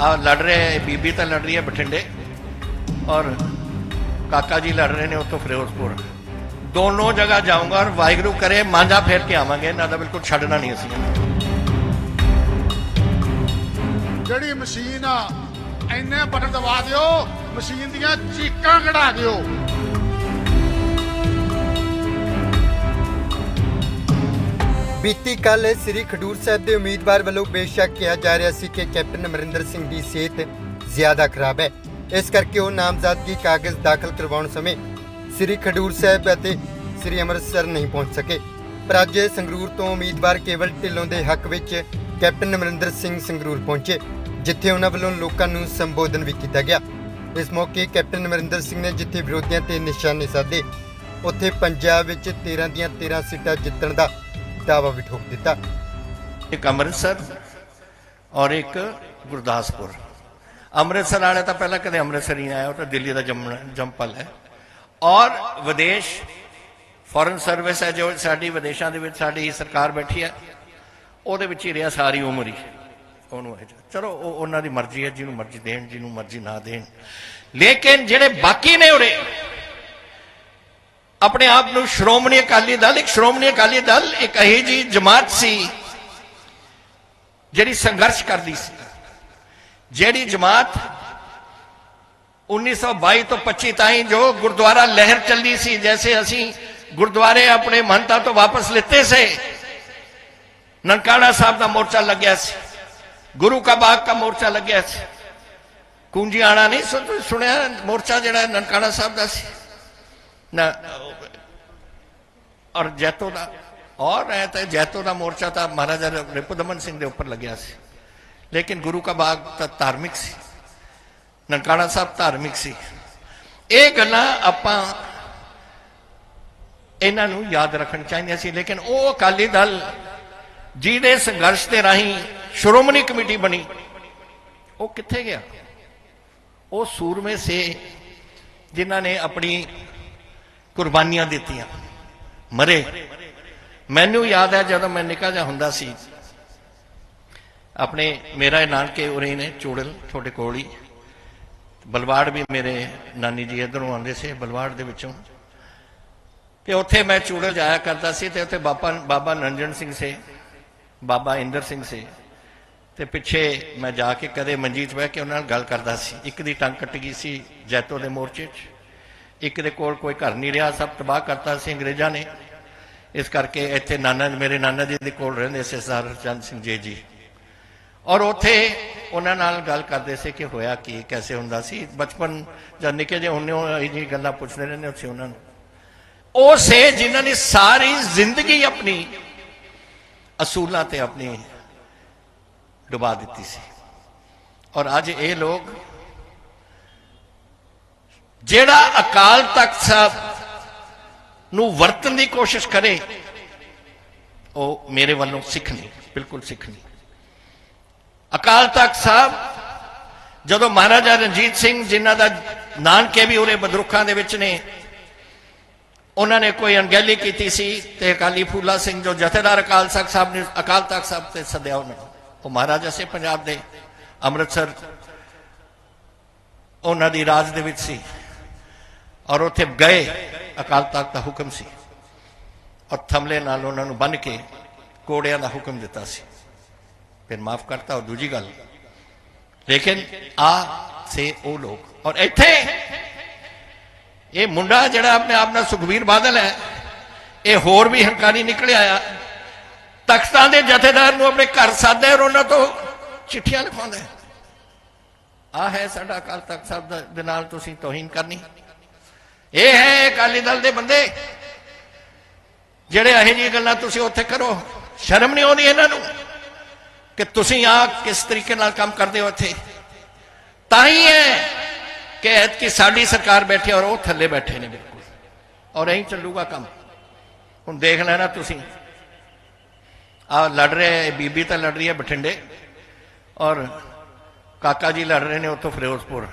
ਆ ਲੜ ਰਹੇ ਬੀਬੀ ਤਾਂ ਲੜ ਰਹੀ ਹੈ ਬਠਿੰਡੇ। ਔਰ ਕਾਕਾ ਜੀ ਲੜ ਰਹੇ ਨੇ ਉੱਥੋਂ ਫਿਰੋਜ਼ਪੁਰ। ਦੋਨੋਂ ਜਗ੍ਹਾ ਜਾਊਂਗਾ ਔਰ ਵਾਹਿਗੁਰੂ ਕਰੇ ਮਾਂਜਾ ਫੇਰ ਕੇ ਆਵਾਂਗੇ। ਇਹਨਾਂ ਦਾ ਬਿਲਕੁਲ ਛੱਡਣਾ ਨਹੀਂ ਅਸੀਂ। ਜਿਹੜੀ ਮਸ਼ੀਨ ਆ, ਇੰਨੇ ਬਟਨ ਦਬਾ ਦਿਓ, ਮਸ਼ੀਨ ਦੀਆਂ ਚੀਕਾਂ ਕਢਾ ਦਿਓ। ਬੀਤੀ ਕੱਲ ਸ੍ਰੀ ਖਡੂਰ ਸਾਹਿਬ ਦੇ ਉਮੀਦਵਾਰ ਵੱਲੋਂ ਬੇਸ਼ੱਕ ਕਿਹਾ ਜਾ ਰਿਹਾ ਸੀ ਕਿ ਕੈਪਟਨ ਅਮਰਿੰਦਰ ਸਿੰਘ ਦੀ ਸਿਹਤ ਜ਼ਿਆਦਾ ਖਰਾਬ ਹੈ। ਇਸ ਕਰਕੇ ਉਹ ਨਾਮਜ਼ਦਗੀ ਕਾਗਜ਼ ਦਾਖਲ ਕਰਵਾਉਣ ਸਮੇਂ ਸ੍ਰੀ ਖਡੂਰ ਸਾਹਿਬ ਅਤੇ ਸ੍ਰੀ ਅੰਮ੍ਰਿਤਸਰ ਨਹੀਂ ਪਹੁੰਚ ਸਕੇ। ਪਰ ਅੱਜ ਸੰਗਰੂਰ ਤੋਂ ਉਮੀਦਵਾਰ ਕੇਵਲ ਢਿੱਲੋਂ ਦੇ ਹੱਕ ਵਿੱਚ ਕੈਪਟਨ ਅਮਰਿੰਦਰ ਸਿੰਘ ਸੰਗਰੂਰ ਪਹੁੰਚੇ, ਜਿੱਥੇ ਉਹਨਾਂ ਵੱਲੋਂ ਲੋਕਾਂ ਨੂੰ ਸੰਬੋਧਨ ਵੀ ਕੀਤਾ ਗਿਆ। ਇਸ ਮੌਕੇ ਕੈਪਟਨ ਅਮਰਿੰਦਰ ਸਿੰਘ ਨੇ ਜਿੱਥੇ ਵਿਰੋਧੀਆਂ ਤੇ ਨਿਸ਼ਾਨੇ ਸਾਧੇ, ਉੱਥੇ ਪੰਜਾਬ ਵਿੱਚ 13 ਦੀਆਂ 13 ਸੀਟਾਂ ਜਿੱਤਣ ਦਾ ਦਾਅਵਾ ਵੀ ਠੋਕ ਦਿੱਤਾ ਇੱਕ ਅੰਮ੍ਰਿਤਸਰ ਔਰ ਇੱਕ ਗੁਰਦਾਸਪੁਰ ਅੰਮ੍ਰਿਤਸਰ ਵਾਲੇ ਤਾਂ ਪਹਿਲਾਂ ਕਦੇ ਅੰਮ੍ਰਿਤਸਰ ਹੀ ਨਹੀਂ ਆਇਆ ਉਹ ਤਾਂ ਦਿੱਲੀ ਦਾ ਜੰਮ ਜੰਪਲ ਹੈ ਔਰ ਵਿਦੇਸ਼ ਫੋਰਨ ਸਰਵਿਸ ਹੈ ਜੋ ਸਾਡੀ ਵਿਦੇਸ਼ਾਂ ਦੇ ਵਿੱਚ ਸਾਡੀ ਸਰਕਾਰ ਬੈਠੀ ਹੈ ਉਹਦੇ ਵਿੱਚ ਹੀ ਰਿਹਾ ਸਾਰੀ ਉਮਰ ਹੀ ਉਹਨੂੰ ਇਹ ਚਲੋ ਉਹ ਉਹਨਾਂ ਦੀ ਮਰਜ਼ੀ ਹੈ ਜਿਹਨੂੰ ਮਰਜ਼ੀ ਦੇਣ ਜਿਹਨੂੰ ਮਰਜ਼ੀ ਨਾ ਦੇਣ ਲੇਕਿਨ ਜਿਹੜੇ ਬਾਕੀ ਨੇ ਉਰੇ ਆਪਣੇ ਆਪ ਨੂੰ ਸ਼੍ਰੋਮਣੀ ਅਕਾਲੀ ਦਲ, ਇੱਕ ਸ਼੍ਰੋਮਣੀ ਅਕਾਲੀ ਦਲ, ਇੱਕ ਇਹੀ ਜੀ ਜਮਾਤ ਸੀ ਜਿਹੜੀ ਸੰਘਰਸ਼ ਕਰਦੀ ਸੀ। ਜਿਹੜੀ ਜਮਾਤ 1922 ਤੋਂ 25 ਤਾਈਂ ਜੋ ਗੁਰਦੁਆਰਾ ਲਹਿਰ ਚੱਲਦੀ ਸੀ, ਜੈਸੇ ਅਸੀਂ ਗੁਰਦੁਆਰੇ ਆਪਣੇ ਮਹੰਤਾਂ ਤੋਂ ਵਾਪਸ ਲਿੱਤੇ ਸੇ, ਨਨਕਾਣਾ ਸਾਹਿਬ ਦਾ ਮੋਰਚਾ ਲੱਗਿਆ ਸੀ, ਗੁਰੂ ਕਾ ਬਾਗ ਦਾ ਮੋਰਚਾ ਲੱਗਿਆ ਸੀ। ਕੁੰਜੀਆਣਾ ਨਹੀਂ ਸੁਣ- ਸੁਣਿਆ ਮੋਰਚਾ ਜਿਹੜਾ ਨਨਕਾਣਾ ਸਾਹਿਬ ਦਾ ਸੀ? ਨਾ। ਔਰ ਜੈਤੋ ਦਾ ਔਰ ਹੈ ਤਾਂ ਜੈਤੋ ਦਾ ਮੋਰਚਾ ਤਾਂ ਮਹਾਰਾਜਾ ਰਿਪੁਦਮਨ ਸਿੰਘ ਦੇ ਉੱਪਰ ਲੱਗਿਆ ਸੀ। ਲੇਕਿਨ ਗੁਰੂ ਕਾ ਬਾਗ ਤਾਂ ਧਾਰਮਿਕ ਸੀ। ਨਨਕਾਣਾ ਸਾਹਿਬ ਧਾਰਮਿਕ ਸੀ। ਇਹ ਗੱਲਾਂ ਆਪਾਂ ਇਹਨਾਂ ਨੂੰ ਯਾਦ ਰੱਖਣ ਚਾਹੀਦੀਆਂ ਸੀ, ਲੇਕਿਨ ਉਹ ਅਕਾਲੀ ਦਲ ਜਿਹਦੇ ਸੰਘਰਸ਼ ਦੇ ਰਾਹੀਂ ਸ਼੍ਰੋਮਣੀ ਕਮੇਟੀ ਬਣੀ, ਉਹ ਕਿੱਥੇ ਗਿਆ? ਉਹ ਸੂਰਮੇ ਸੇ ਜਿਨ੍ਹਾਂ ਨੇ ਆਪਣੀ ਕੁਰਬਾਨੀਆਂ ਦਿੱਤੀਆਂ। ਮਰੇ। ਮੈਨੂੰ ਯਾਦ ਹੈ ਜਦੋਂ ਮੈਂ ਨਿੱਕਾ ਜਿਹਾ ਹੁੰਦਾ ਸੀ। ਆਪਣੇ ਮੇਰਾ ਇਹ ਨਾਨਕੇ ਉਰੇ ਨੇ ਚੂੜਲ ਤੁਹਾਡੇ ਕੋਲ ਹੀ। ਬਲਵਾੜ ਵੀ ਮੇਰੇ ਨਾਨੀ ਜੀ ਇਧਰੋਂ ਆਉਂਦੇ ਸੀ ਬਲਵਾੜ ਦੇ ਵਿੱਚੋਂ। ਤੇ ਉੱਥੇ ਮੈਂ ਚੂੜਲ ਜਾਇਆ ਕਰਦਾ ਸੀ ਤੇ ਉੱਥੇ ਬਾਬਾ ਬਾਬਾ ਨੰਜਨ ਸਿੰਘ ਸੇ, ਬਾਬਾ ਇੰਦਰ ਸਿੰਘ ਸੇ। ਤੇ ਪਿੱਛੇ ਮੈਂ ਜਾ ਕੇ ਕਦੇ ਮਨਜੀਤ ਬਹਿ ਕੇ ਉਹਨਾਂ ਨਾਲ ਗੱਲ ਕਰਦਾ ਸੀ। ਇੱਕ ਦੀ ਟੰਗ ਕੱਟ ਗਈ ਸੀ ਜੈਤੋ ਦੇ ਮੋਰਚੇ 'ਚ। ਇੱਕ ਦੇ ਕੋਲ ਕੋਈ ਘਰ ਨਹੀਂ ਰਿਹਾ, ਸਭ ਤਬਾਹ ਕਰਤਾ ਸੀ ਅੰਗਰੇਜ਼ਾਂ ਨੇ। ਇਸ ਕਰਕੇ ਇੱਥੇ ਨਾਨਾ, ਮੇਰੇ ਨਾਨਾ ਜੀ ਦੇ ਕੋਲ ਰਹਿੰਦੇ ਸੀ ਸਰਦਾਰ ਚੰਦ ਸਿੰਘ ਜੀ ਜੀ। ਔਰ ਉੱਥੇ ਉਹਨਾਂ ਨਾਲ ਗੱਲ ਕਰਦੇ ਸੀ ਕਿ ਹੋਇਆ ਕੀ, ਕੈਸੇ ਹੁੰਦਾ ਸੀ। ਬਚਪਨ ਜਦ ਨਿੱਕੇ ਜਿਹੇ ਹੁੰਨੇ ਹੋ ਇਹ ਜੀ ਗੱਲਾਂ ਪੁੱਛਦੇ ਰਹਿੰਦੇ ਸੀ ਉਹਨਾਂ ਨੂੰ। ਉਹ ਸੇ ਜਿਨ੍ਹਾਂ ਨੇ ਸਾਰੀ ਜ਼ਿੰਦਗੀ ਆਪਣੀ ਅਸੂਲਾਂ ਤੇ ਆਪਣੀ ਡੁਬਾ ਦਿੱਤੀ ਸੀ। ਔਰ ਅੱਜ ਇਹ ਲੋਕ ਜਿਹੜਾ ਅਕਾਲ ਤਖਤ ਸਾਹਿਬ ਨੂੰ ਵਰਤਣ ਦੀ ਕੋਸ਼ਿਸ਼ ਕਰੇ, ਉਹ ਮੇਰੇ ਵੱਲੋਂ ਸਿੱਖ ਨਹੀਂ, ਬਿਲਕੁਲ ਸਿੱਖ ਨਹੀਂ। ਅਕਾਲ ਤਖਤ ਸਾਹਿਬ, ਜਦੋਂ ਮਹਾਰਾਜਾ ਰਣਜੀਤ ਸਿੰਘ ਜਿਨ੍ਹਾਂ ਦਾ ਨਾਨਕੇ ਵੀ ਉਰੇ ਬਦਰੁੱਖਾਂ ਦੇ ਵਿੱਚ ਨੇ, ਉਹਨਾਂ ਨੇ ਕੋਈ ਅਣਗਹਿਲੀ ਕੀਤੀ ਸੀ ਤੇ ਅਕਾਲੀ ਫੂਲਾ ਸਿੰਘ ਜੋ ਜਥੇਦਾਰ ਅਕਾਲ ਤਖਤ ਸਾਹਿਬ ਨੇ, ਅਕਾਲ ਤਖਤ ਸਾਹਿਬ ਤੇ ਸੱਦਿਆ ਉਹਨਾਂ ਨੂੰ ਉਹ ਮਹਾਰਾਜਾ ਸੇ ਪੰਜਾਬ ਦੇ, ਅੰਮ੍ਰਿਤਸਰ, ਉਹਨਾਂ ਦੀ ਰਾਜ ਦੇ ਵਿੱਚ ਸੀ। ਔਰ ਉੱਥੇ ਗਏ, ਅਕਾਲ ਤਖਤ ਦਾ ਹੁਕਮ ਸੀ। ਔਰ ਥਮਲੇ ਨਾਲ ਉਹਨਾਂ ਨੂੰ ਬੰਨ ਕੇ ਕੋੜਿਆਂ ਦਾ ਹੁਕਮ ਦਿੱਤਾ ਸੀ। ਫਿਰ ਮਾਫ ਕਰਤਾ ਔਰ ਦੂਜੀ ਗੱਲ, ਲੇਕਿਨ ਆ ਸੇ ਉਹ ਲੋਕ। ਔਰ ਇੱਥੇ ਇਹ ਮੁੰਡਾ ਜਿਹੜਾ ਆਪਣੇ ਆਪ ਨਾਲ ਸੁਖਵੀਰ ਬਾਦਲ ਹੈ, ਇਹ ਹੋਰ ਵੀ ਹੰਕਾਰੀ ਨਿਕਲਿਆ ਆ ਤਖਤਾਂ ਦੇ ਜਥੇਦਾਰ ਨੂੰ ਆਪਣੇ ਘਰ ਸਾਦੇ ਔਰ ਉਹਨਾਂ ਤੋਂ ਚਿੱਠੀਆਂ ਲਿਖਵਾਉਂਦਾ ਆ ਹੈ ਸਾਡਾ ਅਕਾਲ ਤਖਤ ਸਾਹਿਬ ਦਾ- ਦੇ ਨਾਲ ਤੁਸੀਂ ਤੋਹੀਨ ਕਰਨੀ। ਇਹ ਹੈ ਅਕਾਲੀ ਦਲ ਦੇ ਬੰਦੇ। ਜਿਹੜੇ ਇਹੋ ਜਿਹੀਆਂ ਗੱਲਾਂ ਤੁਸੀਂ ਉੱਥੇ ਕਰੋ। ਸ਼ਰਮ ਨਹੀਂ ਆਉਂਦੀ ਇਹਨਾਂ ਨੂੰ ਕਿ ਤੁਸੀਂ ਆ ਕਿਸ ਤਰੀਕੇ ਨਾਲ ਕੰਮ ਕਰਦੇ ਹੋ ਇੱਥੇ। ਤਾਂ ਹੀ ਹੈ ਕਿ ਐਤਕੀ ਸਾਡੀ ਸਰਕਾਰ ਬੈਠੀ ਔਰ ਉਹ ਥੱਲੇ ਬੈਠੇ ਨੇ ਬਿਲਕੁਲ। ਔਰ ਐਂ ਚੱਲੂਗਾ ਕੰਮ। ਹੁਣ ਦੇਖ ਲੈਣਾ ਤੁਸੀਂ। ਆ ਲੜ ਰਹੇ ਬੀਬੀ ਤਾਂ ਲੜ ਰਹੀ ਹੈ ਬਠਿੰਡੇ। ਔਰ ਕਾਕਾ ਜੀ ਲੜ ਰਹੇ ਨੇ ਉੱਥੋਂ ਫਿਰੋਜ਼ਪੁਰ।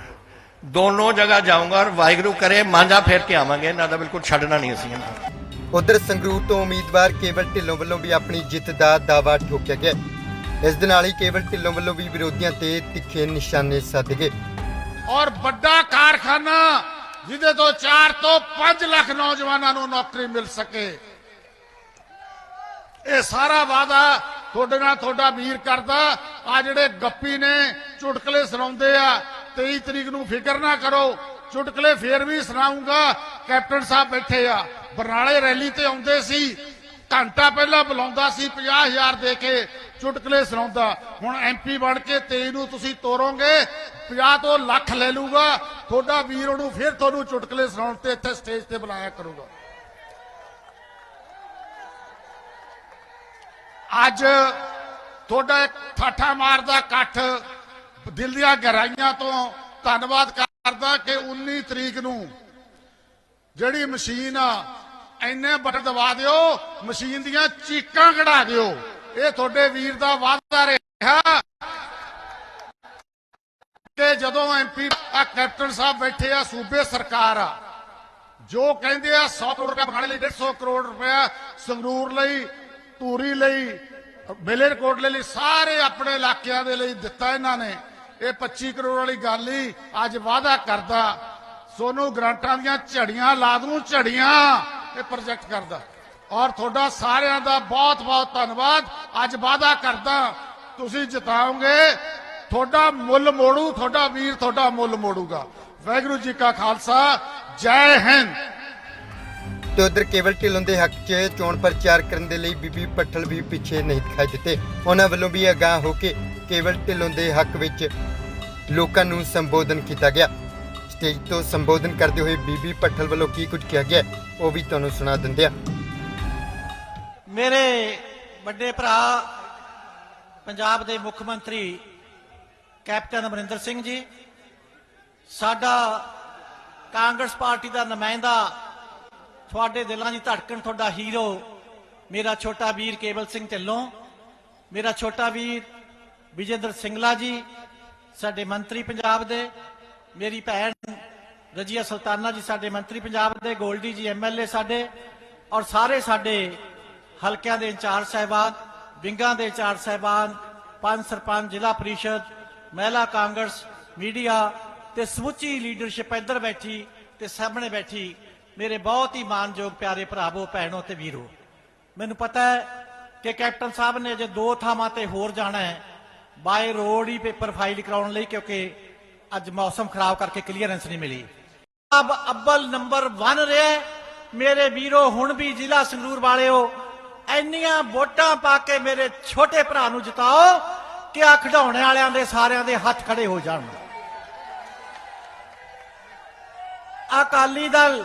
ਦੋਨੋਂ ਜਗ੍ਹਾ ਜਾਊਂਗਾ ਔਰ ਵਾਹਿਗੁਰੂ ਕਰੇ ਮਾਂਜਾ ਫੇਰ ਕੇ ਆਵਾਂਗੇ। ਇਹਨਾਂ ਦਾ ਬਿਲਕੁਲ ਛੱਡਣਾ ਨਹੀਂ ਅਸੀਂ ਇਹਨਾਂ ਨੂੰ ਉਧਰ ਸੰਗਰੂਰ ਤੋਂ ਉਮੀਦਵਾਰ ਕੇਵਲ ਢਿੱਲੋਂ ਵੱਲੋਂ ਵੀ ਆਪਣੀ ਜਿੱਤ ਦਾ ਦਾਅਵਾ ਠੋਕਿਆ ਗਿਆ। ਇਸ ਦੇ ਨਾਲ ਹੀ ਕੇਵਲ ਢਿੱਲੋਂ ਵੱਲੋਂ ਵੀ ਵਿਰੋਧੀਆਂ ਤੇ ਤਿੱਖੇ ਨਿਸ਼ਾਨੇ ਸਾਧੇ ਗਏ। ਔਰ ਵੱਡਾ ਕਾਰਖਾਨਾ ਜਿਹਦੇ ਤੋਂ 4 ਤੋਂ 5 ਲੱਖ ਨੌਜਵਾਨਾਂ ਨੂੰ ਨੌਕਰੀ ਮਿਲ ਸਕੇ। ਇਹ ਸਾਰਾ ਵਾਦਾ ਤੁਹਾਡੇ ਨਾਲ ਤੁਹਾਡਾ ਵੀਰ ਕਰਦਾ। ਆ ਜਿਹੜੇ ਗੱਪੀ ਨੇ ਚੁਟਕਲੇ ਸੁਣਾਉਂਦੇ ਆ 23 ਤਰੀਕ ਨੂੰ ਫਿਕਰ ਨਾ ਕਰੋ। ਚੁਟਕਲੇ ਫੇਰ ਵੀ ਸੁਣਾਉਂਗਾ। ਕੈਪਟਨ ਸਾਹਿਬ ਬੈਠੇ ਆ। ਬਰਨਾਲੇ ਰੈਲੀ ਤੇ ਆਉਂਦੇ ਸੀ। ਘੰਟਾ ਪਹਿਲਾਂ ਬੁਲਾਉਂਦਾ ਸੀ 50000 ਦੇ ਕੇ ਚੁਟਕਲੇ ਸੁਣਾਉਂਦਾ। ਹੁਣ ਐਮਪੀ ਬਣ ਕੇ 23 ਨੂੰ ਤੁਸੀਂ ਤੋਰੋਗੇ 50 ਤੋਂ ਲੱਖ ਲੈ ਲੂਗਾ ਤੁਹਾਡਾ ਵੀਰ ਉਹਨੂੰ ਫਿਰ ਤੁਹਾਨੂੰ ਚੁਟਕਲੇ ਸੁਣਾਉਣ ਤੇ ਇੱਥੇ ਸਟੇਜ ਤੇ ਬੁਲਾਇਆ ਕਰੂਗਾ। ਅੱਜ ਤੁਹਾਡਾ ਇੱਕ ਠਾਠਾ ਮਾਰਦਾ ਇਕੱਠ ਦਿਲ ਦੀਆਂ ਗਹਿਰਾਈਆਂ ਤੋਂ ਧੰਨਵਾਦ ਕਰਦਾ ਕਿ 19 ਤਰੀਕ ਨੂੰ ਜਿਹੜੀ ਮਸ਼ੀਨ ਆ ਐਨੇ ਬਟਨ ਦਬਾ ਦਿਓ, ਮਸ਼ੀਨ ਦੀਆਂ ਚੀਕਾਂ ਕਢਾ ਦਿਓ। ਇਹ ਤੁਹਾਡੇ ਵੀਰ ਦਾ ਵਾਅਦਾ ਰਿਹਾ। ਕਿ ਜਦੋਂ ਐਮਪੀ ਆ, ਕੈਪਟਨ ਸਾਹਿਬ ਬੈਠੇ ਆ, ਸੂਬੇ ਸਰਕਾਰ ਆ, ਜੋ ਕਹਿੰਦੇ ਆ 100 ਕਰੋੜ ਰੁਪਏ ਬਣਾ ਲਈ 150 ਕਰੋੜ ਰੁਪਏ ਸੰਗਰੂਰ ਲਈ, ਧੂਰੀ ਲਈ, ਬੇਲੇਰਕੋਟ ਲਈ, ਸਾਰੇ ਆਪਣੇ ਇਲਾਕਿਆਂ ਦੇ ਲਈ ਦਿੱਤਾ ਇਹਨਾਂ ਨੇ। ਇਹ 25 ਕਰੋੜ ਵਾਲੀ ਗੱਲ ਹੀ ਅੱਜ ਵਾਅਦਾ ਕਰਦਾ। ਸੋਨੂੰ ਗ੍ਰਾਂਟਾਂ ਦੀਆਂ ਝੜੀਆਂ ਲਾ ਦੂੰ ਝੜੀਆਂ ਇਹ ਪ੍ਰੋਜੈਕਟ ਕਰਦਾ। ਔਰ ਤੁਹਾਡਾ ਸਾਰਿਆਂ ਦਾ ਬਹੁਤ ਬਹੁਤ ਧੰਨਵਾਦ। ਅੱਜ ਵਾਅਦਾ ਕਰਦਾ, ਤੁਸੀਂ ਜਿਤਾਓਗੇ, ਤੁਹਾਡਾ ਮੁੱਲ ਮੋੜੂ, ਤੁਹਾਡਾ ਵੀਰ ਤੁਹਾਡਾ ਮੁੱਲ ਮੋੜੂਗਾ। ਵਾਹਿਗੁਰੂ ਜੀ ਕਾ ਖਾਲਸਾ, ਜੈ ਹਿੰਦ। ਤੇ ਉਧਰ ਕੇਵਲ ਢਿੱਲੋਂ ਦੇ ਹੱਕ 'ਚ ਚੋਣ ਪ੍ਰਚਾਰ ਕਰਨ ਦੇ ਲਈ ਬੀਬੀ ਪੱਠਲ ਵੀ ਪਿੱਛੇ ਨਹੀਂ ਦਿਖਾਈ ਦਿੱਤੇ। ਉਹਨਾਂ ਵੱਲੋਂ ਵੀ ਅਗਾਹ ਹੋ ਕੇ ਕੇਵਲ ਢਿੱਲੋਂ ਦੇ ਹੱਕ ਵਿੱਚ ਲੋਕਾਂ ਨੂੰ ਸੰਬੋਧਨ ਕੀਤਾ ਗਿਆ। ਸਟੇਜ ਤੋਂ ਸੰਬੋਧਨ ਕਰਦੇ ਹੋਏ ਬੀਬੀ ਪੱਠਲ ਵੱਲੋਂ ਕੀ ਕੁਝ ਕਿਹਾ ਗਿਆ, ਉਹ ਵੀ ਤੁਹਾਨੂੰ ਸੁਣਾ ਦਿੰਦੇ ਆ ਮੇਰੇ ਵੱਡੇ ਭਰਾ, ਪੰਜਾਬ ਦੇ ਮੁੱਖ ਮੰਤਰੀ ਕੈਪਟਨ ਅਮਰਿੰਦਰ ਸਿੰਘ ਜੀ, ਸਾਡਾ ਕਾਂਗਰਸ ਪਾਰਟੀ ਦਾ ਨੁਮਾਇੰਦਾ, ਤੁਹਾਡੇ ਦਿਲਾਂ ਦੀ ਧੜਕਣ ਤੁਹਾਡਾ ਹੀਰੋ, ਮੇਰਾ ਛੋਟਾ ਵੀਰ ਕੇਵਲ ਸਿੰਘ ਢਿੱਲੋਂ, ਮੇਰਾ ਛੋਟਾ ਵੀਰ ਵਿਜੇਂਦਰ ਸਿੰਗਲਾ ਜੀ, ਸਾਡੇ ਮੰਤਰੀ ਪੰਜਾਬ ਦੇ, ਮੇਰੀ ਭੈਣ ਰਜੀਆ ਸੁਲਤਾਨਾ ਜੀ ਸਾਡੇ ਮੰਤਰੀ ਪੰਜਾਬ ਦੇ, ਗੋਲਡੀ ਜੀ ਐਮਐਲਏ ਸਾਡੇ ਔਰ ਸਾਰੇ ਸਾਡੇ ਹਲਕਿਆਂ ਦੇ ਇੰਚਾਰਜ ਸਾਹਿਬਾਨ, ਵਿੰਗਾਂ ਦੇ ਇੰਚਾਰਜ ਸਾਹਿਬਾਨ, ਪੰਜ ਸਰਪੰਚ, ਜ਼ਿਲ੍ਹਾ ਪ੍ਰੀਸ਼ਦ, ਮਹਿਲਾ ਕਾਂਗਰਸ, ਮੀਡੀਆ ਤੇ ਸਮੁੱਚੀ ਲੀਡਰਸ਼ਿਪ ਇੱਧਰ ਬੈਠੀ ਤੇ ਸਾਹਮਣੇ ਬੈਠੀ ਮੇਰੇ ਬਹੁਤ ਹੀ ਮਾਨਯੋਗ ਪਿਆਰੇ ਭਰਾਵੋ, ਭੈਣੋ ਤੇ ਵੀਰੋ। ਮੈਨੂੰ ਪਤਾ ਹੈ ਕਿ ਕੈਪਟਨ ਸਾਹਿਬ ਨੇ ਅਜੇ ਦੋ ਥਾਵਾਂ ਤੇ ਹੋਰ ਜਾਣਾ ਹੈ। ਬਾਏ ਰੋਡ ਹੀ ਪੇਪਰ ਫਾਈਲ ਕਰਾਉਣ ਲਈ ਕਿਉਂਕਿ ਅੱਜ ਮੌਸਮ ਖਰਾਬ ਕਰਕੇ ਕਲੀਅਰੈਂਸ ਨਹੀਂ ਮਿਲੀ। ਅਬ ਅੱਬਲ ਨੰਬਰ 1 ਰਿਹਾ ਮੇਰੇ ਵੀਰੋ, ਹੁਣ ਵੀ ਜ਼ਿਲ੍ਹਾ ਸੰਗਰੂਰ ਵਾਲਿਓ, ਇੰਨੀਆਂ ਵੋਟਾਂ ਪਾ ਕੇ ਮੇਰੇ ਛੋਟੇ ਭਰਾ ਨੂੰ ਜਿਤਾਓ ਕਿ ਆ ਖਿਡੌਣੇ ਵਾਲਿਆਂ ਦੇ ਸਾਰਿਆਂ ਦੇ ਹੱਥ ਖੜੇ ਹੋ ਜਾਣ। Akali Dal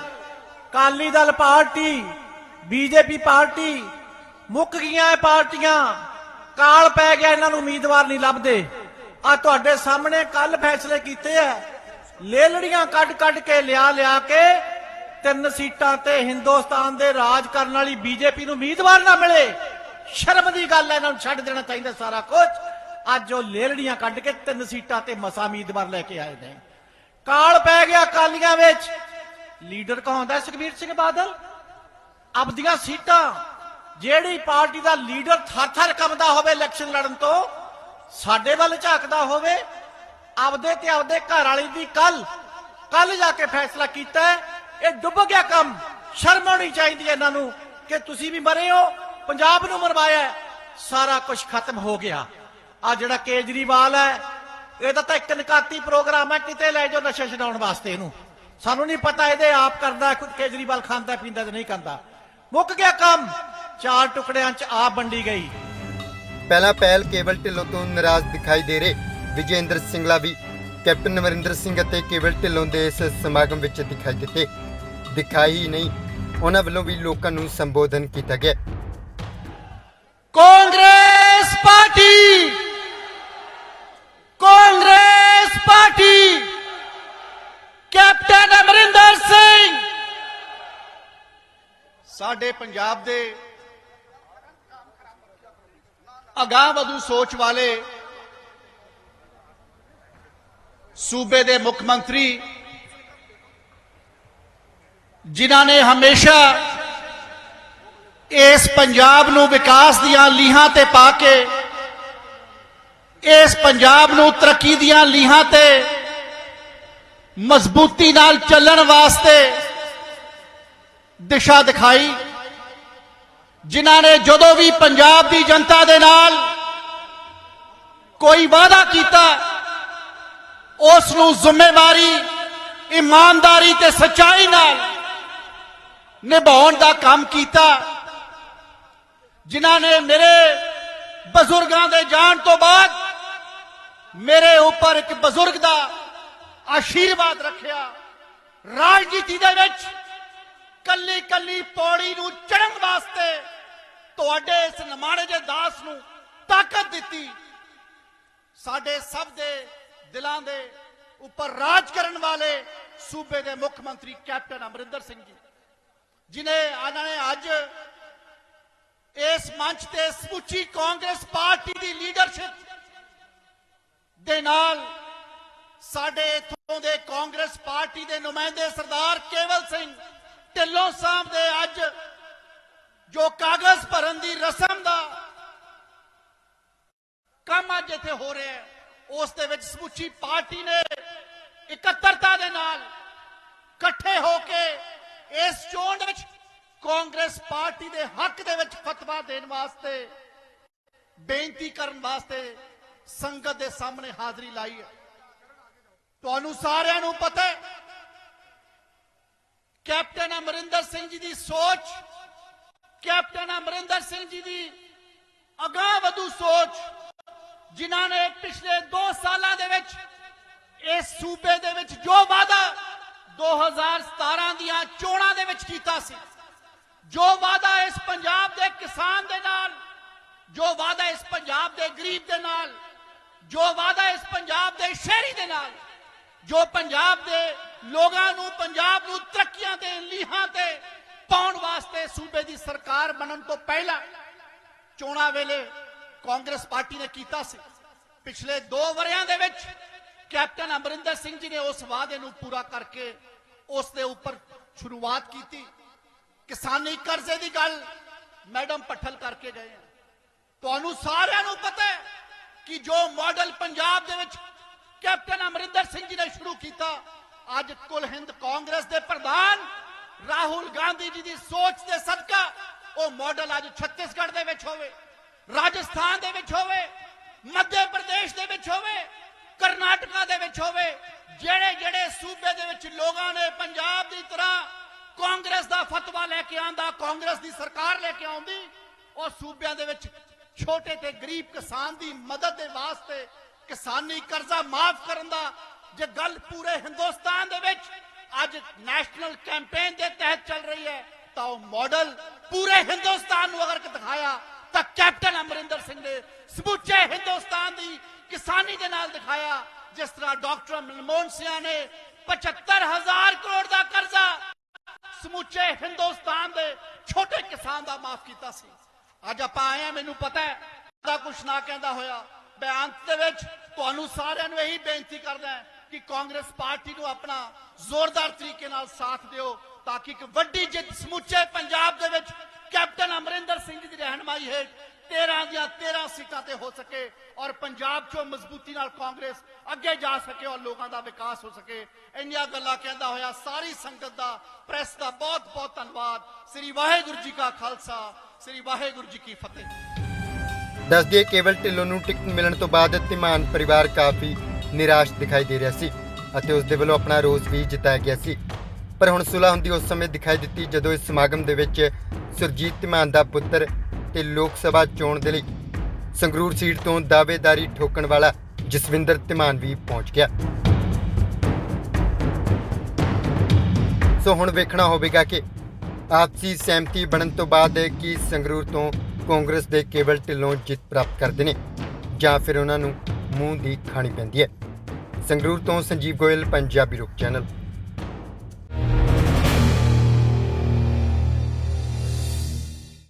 Kali Dal party, BJP party, ਮੁੱਕ ਗਈਆਂ ਇਹ ਪਾਰਟੀਆਂ। ਕਾਲ ਪੈ ਗਿਆ, ਇਹਨਾਂ ਨੂੰ ਉਮੀਦਵਾਰ ਨਹੀਂ ਲੱਭਦੇ। ਆ ਤੁਹਾਡੇ ਸਾਹਮਣੇ ਕੱਲ ਫੈਸਲੇ ਕੀਤੇ ਐ ਲੇਲੜੀਆਂ ਕੱਢ ਕੱਢ ਕੇ ਲਿਆ ਲਿਆ ਕੇ ਤਿੰਨ ਸੀਟਾਂ ਤੇ ਹਿੰਦੁਸਤਾਨ ਦੇ ਰਾਜ ਕਰਨ ਵਾਲੀ ਬੀਜੇਪੀ ਨੂੰ ਉਮੀਦਵਾਰ ਨਾ ਮਿਲੇ। ਸ਼ਰਮ ਦੀ ਗੱਲ ਐ ਇਹਨਾਂ ਨੂੰ ਛੱਡ ਦੇਣਾ ਚਾਹੀਦਾ ਸਾਰਾ ਕੁਝ। ਅੱਜ ਉਹ ਲੇਲੜੀਆਂ ਕੱਢ ਕੇ ਤਿੰਨ ਸੀਟਾਂ ਤੇ ਮਸਾ ਉਮੀਦਵਾਰ ਲੈ ਕੇ ਆਏ ਨੇ। ਕਾਲ ਪੈ ਗਿਆ ਕਾਲੀਆਂ ਵਿੱਚ। ਲੀਡਰ ਕੌਣ ਹੁੰਦਾ? ਸੁਖਬੀਰ ਸਿੰਘ ਬਾਦਲ। ਆਪਦੀਆਂ ਸੀਟਾਂ। ਜਿਹੜੀ ਪਾਰਟੀ ਦਾ ਲੀਡਰ ਥਰ-ਥਰ ਕੰਬਦਾ ਹੋਵੇ ਇਲੈਕਸ਼ਨ ਲੜਨ ਤੋਂ, ਸਾਡੇ ਵੱਲ ਝਾਕਦਾ ਹੋਵੇ, ਆਪਦੇ ਤੇ ਆਪਦੇ ਘਰ ਵਾਲੀ ਦੀ ਕੱਲ ਕੱਲ ਜਾ ਕੇ ਫੈਸਲਾ ਕੀਤਾ ਇਹ ਡੁੱਬ ਗਿਆ ਕੰਮ, ਸ਼ਰਮ ਆਉਣੀ ਚਾਹੀਦੀ ਹੈ ਇਹਨਾਂ ਨੂੰ ਕਿ ਤੁਸੀਂ ਵੀ ਮਰੇ ਹੋ, ਪੰਜਾਬ ਨੂੰ ਮਰਵਾਇਆ ਸਾਰਾ ਕੁਝ ਖਤਮ ਹੋ ਗਿਆ। ਆ ਜਿਹੜਾ ਕੇਜਰੀਵਾਲ ਹੈ ਇਹਦਾ ਤਾਂ ਇੱਕ ਨਕਾਤੀ ਪ੍ਰੋਗਰਾਮ ਹੈ, ਕਿਤੇ ਲੈ ਜਾਓ ਨਸ਼ਾ ਛਡਾਉਣ ਵਾਸਤੇ ਇਹਨੂੰ। ਸਾਨੂੰ ਨਹੀਂ ਪਤਾ, ਇਹਦੇ ਆਪ ਕਰਦਾ, ਖੁਦ ਕੇਜਰੀਵਾਲ ਖਾਂਦਾ, ਪੀਂਦਾ ਤੇ ਨਹੀਂ ਖਾਂਦਾ। ਮੁੱਕ ਗਿਆ ਕੰਮ ਚਾਰ ਟੁਕੜਿਆਂ 'ਚ ਆਪ ਵੰਡੀ ਗਈ। ਪਹਿਲਾ ਪਹਿਲ ਕੇਵਲ ਢਿੱਲੋਂ ਤੋਂ ਨਾਰਾਜ਼ ਦਿਖਾਈ ਦੇ ਰਹੇ। ਵਿਜੇਂਦਰ ਸਿੰਗਲਾ ਵੀ ਕੈਪਟਨ ਅਮਰਿੰਦਰ ਸਿੰਘ ਅਤੇ ਕੇਵਲ ਢਿੱਲੋਂ ਦੇ ਇਸ ਸਮਾਗਮ ਵਿੱਚ ਦਿਖਾਈ ਦਿੱਤੇ। ਦਿਖਾਈ ਨਹੀਂ ਉਹਨਾਂ ਵੱਲੋਂ ਵੀ ਲੋਕਾਂ ਨੂੰ ਸੰਬੋਧਨ ਕੀਤਾ ਗਿਆ। Congress party! Congress party! Captain Amarinder Singh! ਸਾਡੇ ਪੰਜਾਬ ਦੇ ਅਗਾਂਹ ਵਧੂ ਸੋਚ ਵਾਲੇ ਸੂਬੇ ਦੇ ਮੁੱਖ ਮੰਤਰੀ ਜਿਨ੍ਹਾਂ ਨੇ ਹਮੇਸ਼ਾ ਇਸ ਪੰਜਾਬ ਨੂੰ ਵਿਕਾਸ ਦੀਆਂ ਲੀਹਾਂ ਤੇ ਪਾ ਕੇ, ਇਸ ਪੰਜਾਬ ਨੂੰ ਤਰੱਕੀ ਦੀਆਂ ਲੀਹਾਂ ਤੇ ਮਜ਼ਬੂਤੀ ਨਾਲ ਚੱਲਣ ਵਾਸਤੇ ਦਿਸ਼ਾ ਦਿਖਾਈ। ਜਿਨ੍ਹਾਂ ਨੇ ਜਦੋਂ ਵੀ ਪੰਜਾਬ ਦੀ ਜਨਤਾ ਦੇ ਨਾਲ ਕੋਈ ਵਾਅਦਾ ਕੀਤਾ, ਉਸ ਨੂੰ ਜ਼ਿੰਮੇਵਾਰੀ, ਇਮਾਨਦਾਰੀ ਤੇ ਸੱਚਾਈ ਨਾਲ ਨਿਭਾਉਣ ਦਾ ਕੰਮ ਕੀਤਾ, ਜਿਨ੍ਹਾਂ ਨੇ ਮੇਰੇ ਬਜ਼ੁਰਗਾਂ ਦੇ ਜਾਣ ਤੋਂ ਬਾਅਦ ਮੇਰੇ ਉੱਪਰ ਇੱਕ ਬਜ਼ੁਰਗ ਦਾ ਆਸ਼ੀਰਵਾਦ ਰੱਖਿਆ, ਰਾਜਨੀਤੀ ਦੇ ਵਿੱਚ ਕੱਲੀ ਕੱਲੀ ਪੌੜੀ ਨੂੰ ਚੜ੍ਹਨ ਵਾਸਤੇ ਤੁਹਾਡੇ ਇਸ ਨਮਾਣੇ ਦੇ ਦਾਸ ਨੂੰ ਤਾਕਤ ਦਿੱਤੀ। ਸਾਡੇ ਸਭ ਦੇ ਦਿਲਾਂ ਦੇ ਉੱਪਰ ਰਾਜ ਕਰਨ ਵਾਲੇ ਸੂਬੇ ਦੇ ਮੁੱਖ ਮੰਤਰੀ ਕੈਪਟਨ ਅਮਰਿੰਦਰ ਸਿੰਘ ਜੀ, ਜਿਨੇ ਆਨਾਂ ਨੇ ਅੱਜ ਇਸ ਮੰਚ ਤੇ ਸਮੁੱਚੀ ਕਾਂਗਰਸ ਪਾਰਟੀ ਦੀ ਲੀਡਰਸ਼ਿਪ ਦੇ ਨਾਲ ਸਾਡੇ ਇਥੋਂ ਦੇ ਕਾਂਗਰਸ ਪਾਰਟੀ ਦੇ ਨੁਮਾਇੰਦੇ ਸਰਦਾਰ ਕੇਵਲ ਸਿੰਘ ਢਿੱਲੋਂ ਸਾਹਿਬ ਦੇ ਅੱਜ ਜੋ ਕਾਗਜ਼ ਭਰਨ ਦੀ ਰਸਮ ਦਾ ਕੰਮ ਅੱਜ ਇੱਥੇ ਹੋ ਰਿਹਾ ਹੈ, ਉਸ ਦੇ ਵਿੱਚ ਸਮੁੱਚੀ ਪਾਰਟੀ ਨੇ ਇਕੱਤਰਤਾ ਦੇ ਨਾਲ ਇਕੱਠੇ ਹੋ ਕੇ ਇਸ ਚੋਣ ਵਿੱਚ ਕਾਂਗਰਸ ਪਾਰਟੀ ਦੇ ਹੱਕ ਦੇ ਵਿੱਚ ਫਤਵਾ ਦੇਣ ਵਾਸਤੇ, ਬੇਨਤੀ ਕਰਨ ਵਾਸਤੇ ਸੰਗਤ ਦੇ ਸਾਹਮਣੇ ਹਾਜ਼ਰੀ ਲਾਈ ਹੈ। ਤੁਹਾਨੂੰ ਸਾਰਿਆਂ ਨੂੰ ਪਤਾ ਹੈ ਕੈਪਟਨ ਅਮਰਿੰਦਰ ਸਿੰਘ ਜੀ ਦੀ ਸੋਚ, ਕੈਪਟਨ ਅਮਰਿੰਦਰ ਸਿੰਘ ਜੀ ਦੀ ਅਗਾਂਹ ਵਧੂ ਸੋਚ, ਜਿਨ੍ਹਾਂ ਨੇ ਪਿਛਲੇ 2 ਸਾਲਾਂ ਦੇ ਵਿੱਚ ਇਸ ਸੂਬੇ ਦੇ ਵਿੱਚ ਜੋ ਵਾਅਦਾ 2017 ਦੀਆਂ ਚੋਣਾਂ ਦੇ ਵਿੱਚ ਕੀਤਾ ਸੀ, ਜੋ ਵਾਅਦਾ ਇਸ ਪੰਜਾਬ ਦੇ ਕਿਸਾਨ ਦੇ ਨਾਲ, ਜੋ ਵਾਅਦਾ ਇਸ ਪੰਜਾਬ ਦੇ ਗਰੀਬ ਦੇ ਨਾਲ, ਜੋ ਵਾਅਦਾ ਇਸ ਪੰਜਾਬ ਦੇ ਸ਼ਹਿਰੀ ਦੇ ਨਾਲ, ਜੋ ਪੰਜਾਬ ਦੇ ਲੋਕਾਂ ਨੂੰ ਪੰਜਾਬ ਨੂੰ ਤਰੱਕੀਆਂ ਦੇ ਲੀਹਾਂ ਤੇ ਪਾਉਣ ਵਾਸਤੇ ਸੂਬੇ ਦੀ ਸਰਕਾਰ ਬਣਨ ਤੋਂ ਪਹਿਲਾਂ ਚੋਣਾਂ ਵੇਲੇ ਕਾਂਗਰਸ ਪਾਰਟੀ ਨੇ ਕੀਤਾ ਸੀ। ਪਿਛਲੇ 2 ਵਰਿਆਂ ਦੇ ਵਿੱਚ ਕੈਪਟਨ ਅਮਰਿੰਦਰ ਸਿੰਘ ਜੀ ਨੇ ਉਸ ਵਾਅਦੇ ਨੂੰ ਪੂਰਾ ਕਰਕੇ ਉਸ ਦੇ ਉੱਪਰ ਸ਼ੁਰੂਆਤ ਕੀਤੀ। ਕਿਸਾਨੀ ਕਰਜ਼ੇ ਦੀ ਗੱਲ ਮੈਡਮ ਪੱਠਲ ਕਰਕੇ ਗਏ ਤੁਹਾਨੂੰ ਸਾਰਿਆਂ ਨੂੰ ਪਤਾ ਹੈ ਕਿ ਜੋ ਮਾਡਲ ਪੰਜਾਬ ਦੇ ਵਿੱਚ ਕੈਪਟਨ ਅਮਰਿੰਦਰ ਸਿੰਘ ਜੀ ਨੇ ਸ਼ੁਰੂ ਕੀਤਾ ਅੱਜ ਕੁਲ ਹਿੰਦ ਕਾਂਗਰਸ ਦੇ ਪ੍ਰਧਾਨ ਰਾਹੁਲ ਗਾਂਧੀ ਜੀ ਦੀ ਸੋਚ ਦੇ ਸਦਕਾ ਉਹ ਮਾਡਲ ਅੱਜ ਛੱਤੀਸਗੜ੍ਹ ਦੇ ਵਿੱਚ ਹੋਵੇ, ਰਾਜਸਥਾਨ ਦੇ ਵਿੱਚ ਹੋਵੇ, ਮੱਧ ਪ੍ਰਦੇਸ਼ ਦੇ ਵਿੱਚ ਹੋਵੇ, ਕਰਨਾਟਕਾ ਦੇ ਵਿੱਚ ਹੋਵੇ, ਜਿਹੜੇ ਜਿਹੜੇ ਸੂਬੇ ਦੇ ਵਿੱਚ ਲੋਕਾਂ ਨੇ ਪੰਜਾਬ ਦੀ ਤਰ੍ਹਾਂ ਕਾਂਗਰਸ ਦਾ ਫਤਵਾ ਲੈ ਕੇ ਆਂਦਾ, ਕਾਂਗਰਸ ਦੀ ਸਰਕਾਰ ਲੈ ਕੇ ਆਉਂਦੀ, ਉਹ ਸੂਬਿਆਂ ਦੇ ਵਿੱਚ ਛੋਟੇ ਤੇ ਗਰੀਬ ਕਿਸਾਨ ਦੀ ਮਦਦ ਦੇ ਵਾਸਤੇ ਕਿਸਾਨੀ ਕਰਜ਼ਾ ਮਾਫ ਕਰਨ ਦਾ ਜੇ ਗੱਲ ਪੂਰੇ ਹਿੰਦੁਸਤਾਨ ਦੇ ਵਿੱਚ ਅੱਜ ਨੈਸ਼ਨਲ ਕੈਂਪੇਨ ਦੇ ਤਹਿਤ ਚੱਲ ਰਹੀ ਹੈ, ਤਾਂ ਉਹ ਮਾਡਲ ਪੂਰੇ ਹਿੰਦੁਸਤਾਨ ਨੂੰ ਅਗਰ ਦਿਖਾਇਆ, ਤਾਂ ਕੈਪਟਨ ਅਮਰਿੰਦਰ ਸਿੰਘ ਨੇ ਸਮੁੱਚੇ ਹਿੰਦੁਸਤਾਨ ਦੀ ਕਿਸਾਨੀ ਦੇ ਨਾਲ ਦਿਖਾਇਆ, ਜਿਸ ਤਰ੍ਹਾਂ ਡਾਕਟਰ ਮਨਮੋਹਨ ਸਿੰਘ ਨੇ 75000 ਕਰੋੜ ਦਾ ਕਰਜ਼ਾ ਸਮੁੱਚੇ ਹਿੰਦੁਸਤਾਨ ਦੇ ਛੋਟੇ ਕਿਸਾਨ ਦਾ ਮਾਫ ਕੀਤਾ ਸੀ। ਅੱਜ ਆਪਾਂ ਆਏ ਆ ਮੈਨੂੰ ਪਤਾ ਹੈ, ਦਾ ਕੁਛ ਨਾ ਕਹਿੰਦਾ ਹੋਇਆ। ਬਿਆਨ ਦੇ ਵਿੱਚ ਤੁਹਾਨੂੰ ਸਾਰਿਆਂ ਨੂੰ ਇਹੀ ਬੇਨਤੀ ਕਰਦਾ ਹੈ ਕਿ ਕਾਂਗਰਸ ਪਾਰਟੀ ਨੂੰ ਆਪਣਾ ਜ਼ੋਰਦਾਰ ਤਰੀਕੇ ਨਾਲ ਸਾਥ ਦਿਓ ਤਾਂ ਕਿ ਇੱਕ ਵੱਡੀ ਜਿੱਤ ਸਮੁੱਚੇ ਪੰਜਾਬ ਦੇ ਵਿੱਚ ਕੈਪਟਨ ਅਮਰਿੰਦਰ ਸਿੰਘ ਦੀ ਰਹਿਨਮਾਈ ਹੇਠ 13 ਦੀਆਂ 13 ਸੀਟਾਂ ਤੇ ਹੋ ਸਕੇ ਔਰ ਪੰਜਾਬ 'ਚੋਂ ਮਜ਼ਬੂਤੀ ਨਾਲ ਕਾਂਗਰਸ ਅੱਗੇ ਜਾ ਸਕੇ ਔਰ ਲੋਕਾਂ ਦਾ ਵਿਕਾਸ ਹੋ ਸਕੇ। ਇੰਨੀਆਂ ਗੱਲਾਂ ਕਹਿੰਦਾ ਹੋਇਆ, ਸਾਰੀ ਸੰਗਤ ਦਾ, ਪ੍ਰੈਸ ਦਾ ਬਹੁਤ ਬਹੁਤ ਧੰਨਵਾਦ। ਸ੍ਰੀ ਵਾਹਿਗੁਰੂ ਜੀ ਕਾ ਖਾਲਸਾ, ਸ੍ਰੀ ਵਾਹਿਗੁਰੂ ਜੀ ਕੀ ਫਤਿਹ। ਦੱਸ ਕੇਵਲ ਢਿੱਲੋਂ ਨੂੰ ਟਿਕਟ ਮਿਲਣ ਤੋਂ ਬਾਅਦ ਧੀਮਾਨ ਪਰਿਵਾਰ ਕਾਫੀ ਨਿਰਾਸ਼ ਦਿਖਾਈ ਦੇ ਰਿਹਾ ਸੀ ਅਤੇ ਉਸ ਦੇ ਵੱਲੋਂ ਆਪਣਾ ਰੋਸ ਵੀ ਜਤਾਇਆ ਗਿਆ ਸੀ। ਪਰ ਹੁਣ ਸੁਲ੍ਹਾ ਹੁੰਦੀ ਉਸ ਸਮੇਂ ਦਿਖਾਈ ਦਿੱਤੀ ਜਦੋਂ ਇਸ ਸਮਾਗਮ ਦੇ ਵਿੱਚ ਸੁਰਜੀਤ ਧੀਮਾਨ ਦਾ ਪੁੱਤਰ ਤੇ ਲੋਕ ਸਭਾ ਚੋਣ ਦੇ ਲਈ ਸੰਗਰੂਰ ਸੀਟ ਤੋਂ ਦਾਅਵੇਦਾਰੀ ਠੋਕਣ ਵਾਲਾ ਜਸਵਿੰਦਰ ਧੀਮਾਨ ਵੀ ਪਹੁੰਚ ਗਿਆ। ਸੋ ਹੁਣ ਵੇਖਣਾ ਹੋਵੇਗਾ ਕਿ ਆਪਸੀ ਸਹਿਮਤੀ ਬਣਨ ਤੋਂ ਬਾਅਦ ਕੀ ਸੰਗਰੂਰ ਤੋਂ ਕਾਂਗਰਸ ਦੇ ਕੇਵਲ ਢਿੱਲੋਂ ਜਿੱਤ ਪ੍ਰਾਪਤ ਕਰਦੇ ਨੇ ਜਾਂ ਫਿਰ ਉਹਨਾਂ ਨੂੰ ਮੂੰਹ ਦੀ ਖਾਣੀ ਪੈਂਦੀ ਹੈ। ਸੰਗਰੂਰ ਤੋਂ ਸੰਜੀਵ ਗੋਇਲ ਪੰਜਾਬੀ ਰੁਕ ਚੈਨਲ।